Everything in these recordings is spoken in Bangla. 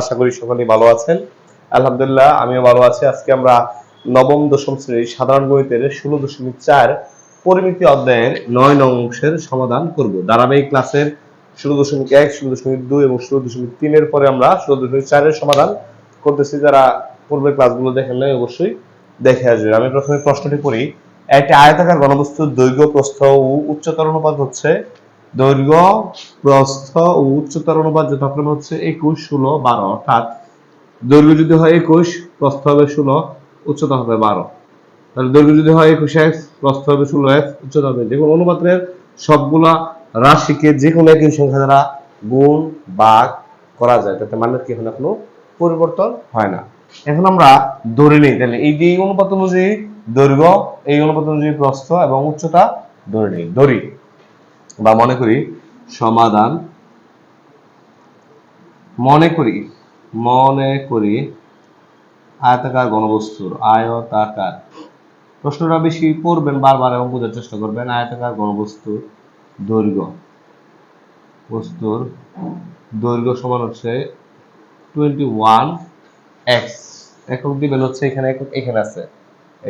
আশা করি সকলেই ভালো আছেন। আলহামদুলিল্লাহ, আমিও ভালো আছি। আজকে আমরা নবম, দশম শ্রেণির সাধারণ গণিতের ষোলো দশমিক চার পরিমিতি অধ্যায়ের নয় অংশের সমাধান করব। ধারাবাহিক ক্লাসের ষোলো দশমিক এক, ষোলো দশমিক দুই এবং ষোলো দশমিক তিনের পরে আমরা ষোলো দশমিক চারের সমাধান করতেছি। যারা পূর্বের ক্লাসগুলো দেখেন নাই, অবশ্যই দেখে আসবেন। আমি প্রথমে প্রশ্নটি করি। একটি আয়তাকার ঘনবস্তুর দৈর্ঘ্য, প্রস্থ ও অনুপাত হচ্ছে দৈর্ঘ্য, প্রস্থ ও উচ্চতার অনুপাত যথাক্রমে হচ্ছে একুশ, ষোলো, বারো, অর্থাৎ দৈর্ঘ্য যদি হয় একুশ, প্রস্থ হবে ষোলো, উচ্চতা হবে বারো। তাহলে দৈর্ঘ্য যদি হয় একুশ এক্স প্রস্থ হবে ষোলো এক্স উচ্চতা হবে যে কোনো অনুপাতের সবগুলা রাশিকে যে কোনো একই সংখ্যা দ্বারা গুণ ভাগ করা যায়। তাতে মানের কি হয় কোনো পরিবর্তন হয় না। এখন আমরা ধরে নিই। তাহলে এই যে অনুপাত অনুযায়ী দৈর্ঘ্য, এই অনুপাত অনুযায়ী প্রস্থ এবং উচ্চতা ধরে নিই। ধরি। বা মনে করি সমাধান মনে করি মনে করি আয়তাকার ঘনবস্তুর আয়তাকার। প্রশ্নটা বেশি পড়বেন বারবার এবং বোঝার চেষ্টা করবেন, আয়তাকার ঘনবস্তুর দৈর্ঘ্য। বস্তুর দৈর্ঘ্য সমান হচ্ছে টোয়েন্টি ওয়ান এক্স একক দিবেন হচ্ছে এখানে, একক এখানে আছে,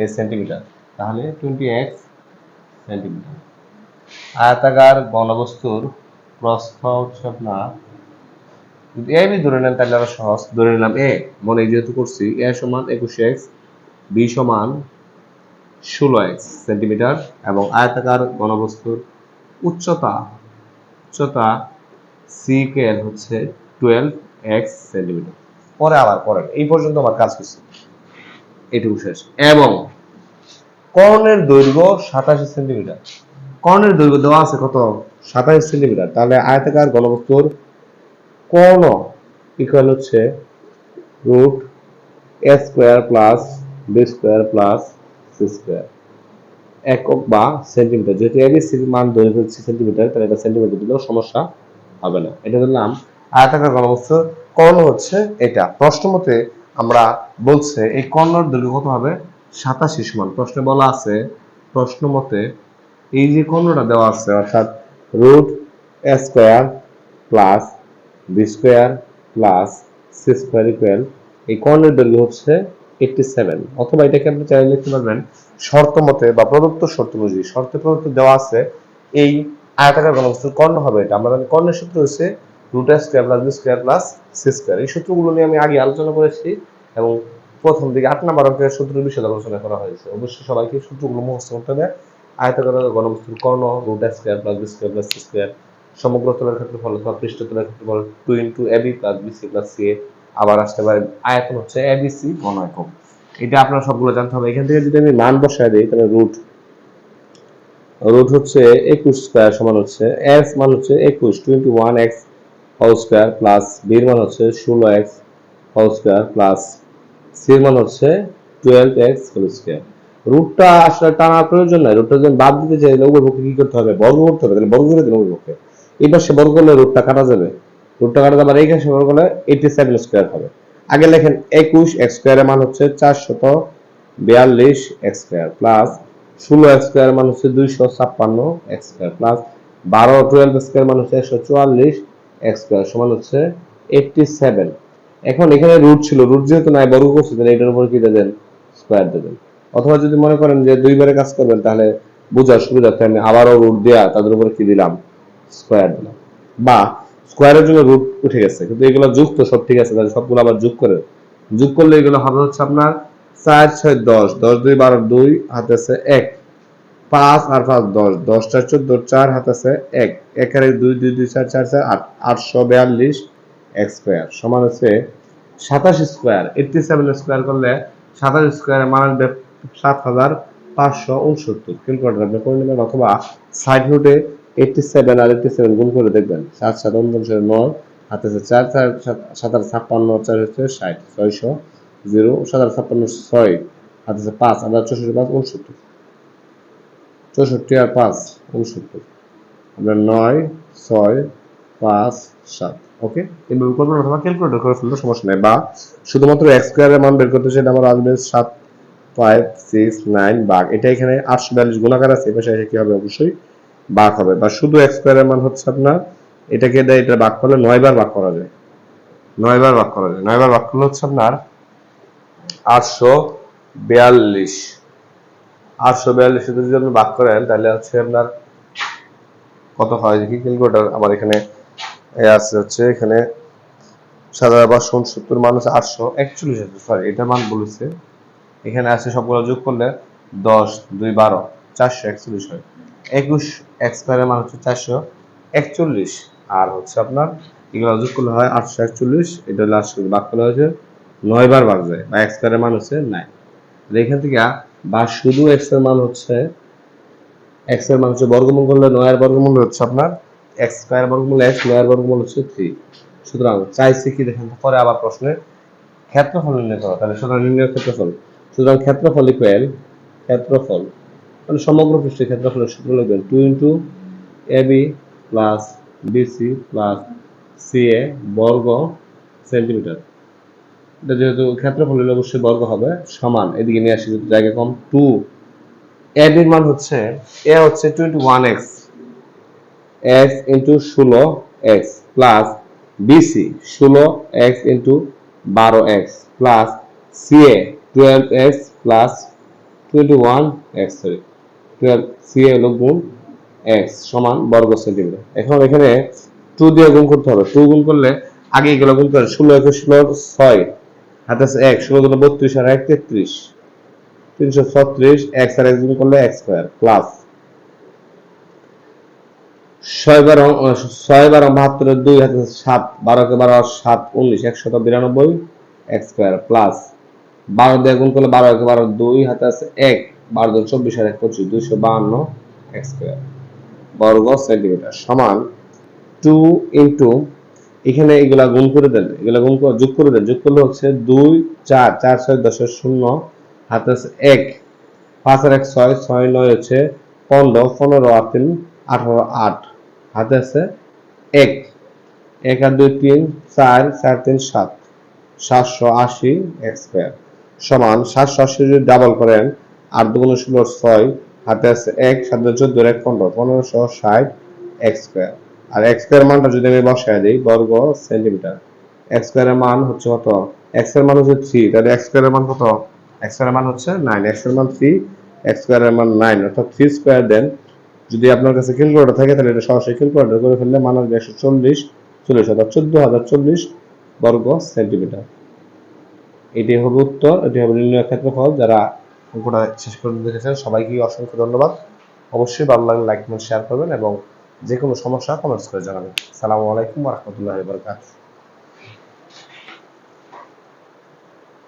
এই সেন্টিমিটার তাহলে টোয়েন্টি এক্স সেন্টিমিটার আয়তাকার ঘনবস্তুর প্রস্থ হচ্ছে আপনার, যদি এ বি ধরে নেন তাহলে আরও সহজ। ধরে নিলাম এ মনে যেহেতু করছি এ সমান একুশ এক্স বি সমান ষোলো এক্স সেন্টিমিটার এবং আয়তাকার ঘনবস্তুর উচ্চতা উচ্চতা সি কেল হচ্ছে টুয়েলভ এক্স সেন্টিমিটার। পরে আবার পরে এই পর্যন্ত আমার কাজ করছি। এটুকু শেষ। এবং কর্ণের দৈর্ঘ্য সাতাশি সেন্টিমিটার। কর্ণের দৈর্ঘ্য দেওয়া আছে কত? সাতাশ সেন্টিমিটার। তাহলে আয়তাকার ঘনবস্তুর কর্ণ ইকুয়াল হচ্ছে root A square plus B square plus C square একক বা সেন্টিমিটার যেহেতু এবিসির মান ধরে ফেলছি সেন্টিমিটার তাহলে এটা সেন্টিমিটার দিলেও সমস্যা হবে না। এটা ধরলাম আয়তাকার ঘনবস্তুর কর্ণ হচ্ছে এটা। প্রশ্ন মতে আমরা বলছে এই কর্ণর দৈর্ঘ্য কত হবে? সাতাশি সমান। প্রশ্নে বলা আছে, প্রশ্ন মতে এই যে কর্ণটা দেওয়া আছে, অর্থাৎ root square plus B square plus C square equal এই কর্ণের দৈর্ঘ্য হচ্ছে এইটটি সেভেন অথবা এটাকে আপনি চাইলে লিখতে পারবেন শর্ত মতে বা প্রদত্ত শর্ত অনুযায়ী, শর্তে প্রদত্ত দেওয়া আছে, এই আয়তাকার ঘনবস্তুর কর্ণ হবে এটা। আমরা জানি কর্ণের সূত্র হচ্ছে root square plus B square plus C square এই সূত্রগুলো নিয়ে আমি আগে আলোচনা করেছি এবং প্রথম দিকে আট নম্বর অঙ্কের সূত্রের বিষয়ে আলোচনা করা হয়েছে। অবশ্যই সবাইকে সূত্রগুলো মুখস্থ করতে হবে। আয়তাকার ঘনবস্তুর কর্ণ root square plus B square plus square সমগ্র তলের ক্ষেত্রফল অথবা পৃষ্ঠতলের ক্ষেত্রফল two into AB plus BC plus C আবার আসতে পারে আয়তন হচ্ছে এবিসি ঘন একক এটা আপনারা সবগুলো জানতে হবে। এখান থেকে যদি আমি মান বসায় দিই, তাহলে রুট রুট হচ্ছে একুশ স্কোয়ার সমান হচ্ছে এক্স মান হচ্ছে একুশ twenty one X whole square plus বির মান হচ্ছে ষোলো এক্স হোল স্কোয়ার প্লাস সির মান হচ্ছে টুয়েলভ এক্স হোল স্কোয়ার রুটটা আসলে টানার প্রয়োজন নাই, রুটটা যদি বাদ দিতে চাইলে উভয় পক্ষে কি করতে হবে? বর্গ করতে হবে, তাহলে বর্গ করে দিন উভয় পক্ষে। এই পাশে বর্গ করলে রুটটা কাটা যাবে। রুটটা কাটা যাবে এই পাশে বর্গ করলে এইটি সেভেন স্কোয়ার হবে। আগে লেখেন একুশ এক্স স্কোয়ারের মান হচ্ছে চারশত বিয়াল্লিশ এক্স স্কোয়ার প্লাস ষোলো এক্স স্কোয়ার মান হচ্ছে দুইশো ছাপ্পান্ন এক্স স্কোয়ার প্লাস বারো টুয়েলভ স্কোয়ার মান হচ্ছে একশো চুয়াল্লিশ এক্স স্কোয়ার সমান হচ্ছে এইটটি সেভেন এখন এখানে রুট ছিল রুট যেহেতু নাই, বর্গ করছে, তাহলে এটার উপর কি দেবেন স্কোয়ার দেবেন অথবা যদি মনে করেন যে দুইবারে কাজ করবেন, তাহলে বোঝার সুবিধার্থে আমি আবারও রুট দেয়া, তাদের উপরে কি দিলাম? স্কোয়ার দিলাম। বা স্কোয়ারের জন্য রুট উঠে গেছে, কিন্তু এগুলো যুগ তো সব ঠিক আছে, তাহলে সবগুলো আবার যোগ করে যোগ করলে এগুলো হবে হচ্ছে আপনার চার, ছয়, দশ। দশ, দুই, বারো, দুই, হাতে আছে এক। পাঁচ আর পাঁচ, দশ। দশ, চার, চোদ্দ, চার, হাতে আছে এক। একের এক, দুই দুই দুই, চার চার চার, আট। আটশো বিয়াল্লিশ এক স্কোয়ার সমান হচ্ছে সাতাশ স্কোয়ার এইটটি সেভেন স্কোয়ার করলে সাতাশ স্কোয়ারের মান সাত হাজার পাঁচশো উনসত্তর। ক্যালকুলেটার আপনি করে নেবেন অথবা সাইড নোটে এইটটি সেভেন আর এইটটি সেভেন গুণ করে দেখবেন। সাত সাত নয় হাতে আছে চার চার ছাপ্পান্ন, চার হচ্ছে ষাট, ছয়শো, জিরো ছাপ্পান্ন, ছয় হাতে আছে পাঁচ চৌষট্টি পাঁচ, উনসত্তর। চৌষট্টি আর পাঁচ, উনসত্তর। আপনার নয়, ছয়, পাঁচ, সাত, ওকে? এভাবে করবেন অথবা ক্যালকুলেটর করে ফেললে সমস্যা নেই, বা শুধুমাত্র এক্স স্কোয়ারের মান বের করতে আমার আসবে সাত ফাইভ সিক্স নাইন বাঘ। এটা এখানে আটশো বিয়াল্লিশ গুণাকার আছে অবশ্যই হবে। বা শুধু হচ্ছে আপনার, এটাকে দেয়, এটা করলে নয় বার করা যায়। নয় বার করা যায়। করলে হচ্ছে আপনার আটশো বিয়াল্লিশ। আটশো বিয়াল্লিশ যদি আপনি করেন, তাহলে হচ্ছে আপনার কত হয়? দেখি ক্যালকুলেটার এখানে আছে হচ্ছে, এখানে সাত হাজার পাঁচশো উনসত্তর মান হচ্ছে আটশো একচল্লিশ সরি এটা মান বলেছে এখানে আছে সবগুলো যোগ করলে দশ, দুই, বারো, চারশো একচল্লিশ হয়। একুশ এক্সপায়ারের মান হচ্ছে চারশো একচল্লিশ। আর হচ্ছে আপনার এগুলো যোগ করলে হয় আটশো একচল্লিশ। এটা হলো আটশো ভাগ করলে হচ্ছে নয় বার ভাগ যায়, বা এক্সপায়ারের মান হচ্ছে নাইন এখান থেকে বা শুধু এক্সের মান হচ্ছে, এক্সের মান হচ্ছে বর্গমূল করলে নয় এর বর্গমূল হচ্ছে আপনার এক্স স্কয়ার বর্গমূল এক্স নয় এর বর্গমূল হচ্ছে থ্রি সুতরাং চাইছে কি দেখেন, পরে আবার প্রশ্নে ক্ষেত্রফল নির্ণয় করো। তাহলে সুতরাং নির্ণয় ক্ষেত্রফল সুতরাং ক্ষেত্রফল ইকুয়াল ক্ষেত্রফল মানে সমগ্র পৃষ্ঠের ক্ষেত্রফলের সূত্র লিখবেন two into A B plus BC plus C A বর্গ সেন্টিমিটার এটা যেহেতু ক্ষেত্রফল হলে অবশ্যই বর্গ হবে, সমান, এদিকে নিয়ে আসি যেহেতু জায়গা কম টু এ বির মান হচ্ছে এ হচ্ছে twenty one X X into ষোলো এক্স প্লাস বিসি ষোলো এক্স ইন্টু বারো X plus CA twelve X plus twenty one X sorry twelve CA হলো গুণ এক্স সমান বর্গ সেন্টিমিটার। এখন এখানে টু দিয়ে গুণ করতে হবে। টু গুণ করলে আগে এগুলো গুণ করে ষোলো একে ষোলো, ছয়। হাতে এক, ষোলো গুলো বত্রিশ আর এক, তেত্রিশ। তিনশো ছত্রিশ আর এক্স গুণ করলে স্কোয়ার প্লাস ছয় বারো ছয় বারো বাহাত্তরের দুই হাতে সাত বারোকে বারো সাত, উনিশ, একশত বিরানব্বই স্কোয়ার প্লাস বারো দিয়ে গুণ করলে বারো একে বারো দুই হাতে আছে এক। বারো দুই চব্বিশ আর এক পঁচিশ, দুইশো বাহান্ন এক্স স্কোয়ার বর্গ সেন্টিমিটার সমান টু ইন্টু এখানে এগুলা গুণ করে দেন, এগুলা গুণ করে যোগ করে দেন, যোগ করলে হচ্ছে দুই, চার চার ছয় দশের শূন্য, হাতে আছে এক। পাঁচ আর এক ছয় ছয় নয় হচ্ছে পনেরো পনেরো আর তিন, আঠারো আট। হাতে আছে এক। এক আর দুই তিন, চার চার তিন সাত, সাতশো আশি এক স্কোয়ার সমান সাতশো আশি যদি ডাবল করেন। আট দুগুণ ষোলো ছয়, হাতে আছে এক, সাত চোদ্দ, এক পনেরো, পনেরোশো ষাট এক স্কোয়ার আর এক্স স্কোয়ার মানটা যদি আমি বসায় দিই, বর্গ সেন্টিমিটার। এক্স স্কোয়ারের মান হচ্ছে কত? এক্সের মান হচ্ছে থ্রি তাহলে এক্স স্কোয়ারের মান কত? এক্স স্কোয়ারের মান হচ্ছে নাইন এক্সের মান থ্রি এক্স স্কোয়ারের মান নাইন অর্থাৎ থ্রি স্কোয়ার দেন। যদি আপনার কাছে ক্যালকুলেটর থাকে, তাহলে এটা সরাসরি ক্যালকুলেটর করে ফেললে মান আসবে একশো চল্লিশ চল্লিশ, অর্থাৎ চোদ্দ হাজার চল্লিশ বর্গ সেন্টিমিটার। এটি হবে উত্তর এটি হবে নির্ণয় ক্ষেত্রফল যারা গোটা শেষ পর্যন্ত দেখেছেন, সবাইকে অসংখ্য ধন্যবাদ। অবশ্যই ভালো লাগলে লাইক শেয়ার করবেন এবং যে কোনো সমস্যা কমেন্টস করে জানাবেন। সালামু আলাইকুম রহমতুল্লাহ বরকাত